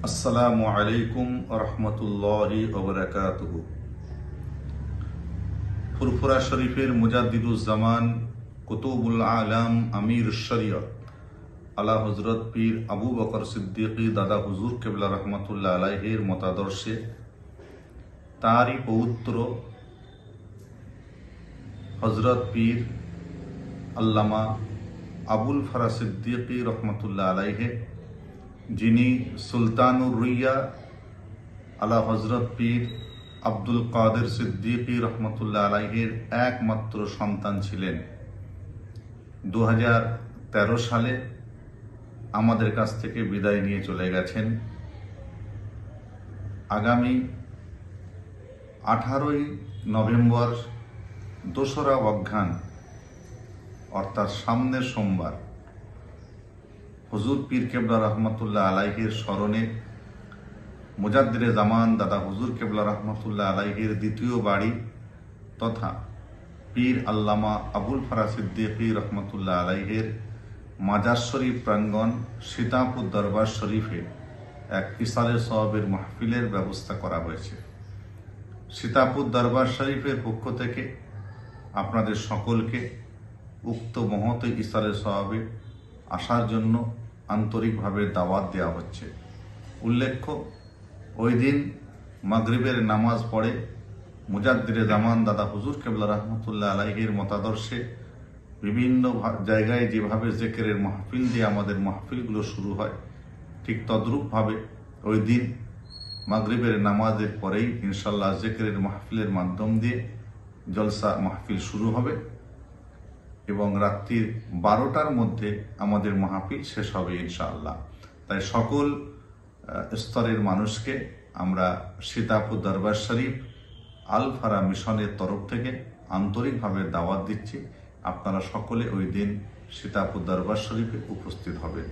আসসালামু আলাইকুম রহমতুল্লাহি ওবরাকাতুহু ফুরফুরা শরীফের মুজাদ্দিদুজ্জামান কুতুবুল আলাম আমির শরিয়ত আলা হজরত পীর আবু বকর সিদ্দিকী দাদা হুজুর কেবলা রহমতুল্লাহ আলাইহের মতাদর্শে তারই পৌত্র হজরত পীর আল্লামা আবুল ফারা সিদ্দিকী রহমতুল্লাহ আলাইহে যিনি সুলতানুর রুইয়া আলা হজরত পীর আব্দুল কাদের সিদ্দিকী রহমতুল্লাহ আলাইহের একমাত্র সন্তান ছিলেন। দু সালে আমাদের কাছ থেকে বিদায় নিয়ে চলে গেছেন। আগামী আঠারোই নভেম্বর দোসরা অজ্ঞান অর্থাৎ সামনের সোমবার। হুজুর পীর কেবলা রহমতুল্লাহ আলাইহের স্মরণে মুজাদ্দিরে জামান দাদা হুজুর কেবলা রহমতুল্লাহ আলাইহের দ্বিতীয় বাড়ি তথা পীর আল্লামা আবুল ফারা সিদ্দিকী রহমতুল্লাহ আলাইহের মাজার শরীফ প্রাঙ্গণ সীতাপুর দরবার শরীফে এক ইসালে সহবের মাহফিলের ব্যবস্থা করা হয়েছে। সীতাপুর দরবার শরীফের পক্ষ থেকে আপনাদের সকলকে উক্ত মহত ইসালে সহাবে আসার জন্য আন্তরিকভাবে দাওয়াত দেওয়া হচ্ছে। উল্লেখ্য, ওই দিন মাগরিবের নামাজ পড়ে মুজাদ্দিরে জামান দাদা হুজুর কেবলা রহমতুল্লাহ আলাইহির মতাদর্শে বিভিন্ন জায়গায় যেভাবে জেকেরের মাহফিল দিয়ে আমাদের মাহফিলগুলো শুরু হয়, ঠিক তদ্রূপভাবে ওই দিন মাগরিবের নামাজের পরেই ইনশাল্লাহ জেকেরের মাহফিলের মাধ্যম দিয়ে জলসা মাহফিল শুরু হবে। এবং রাত্রির বারোটার মধ্যে আমাদের মাহফিল শেষ হবে ইনশাআল্লাহ। তাই সকল স্তরের মানুষকে আমরা সীতাপুর দরবার শরীফ আলফারা মিশনের তরফ থেকে আন্তরিকভাবে দাওয়াত দিচ্ছি। আপনারা সকলে ওই দিন সীতাপুর দরবার শরীফে উপস্থিত হবেন।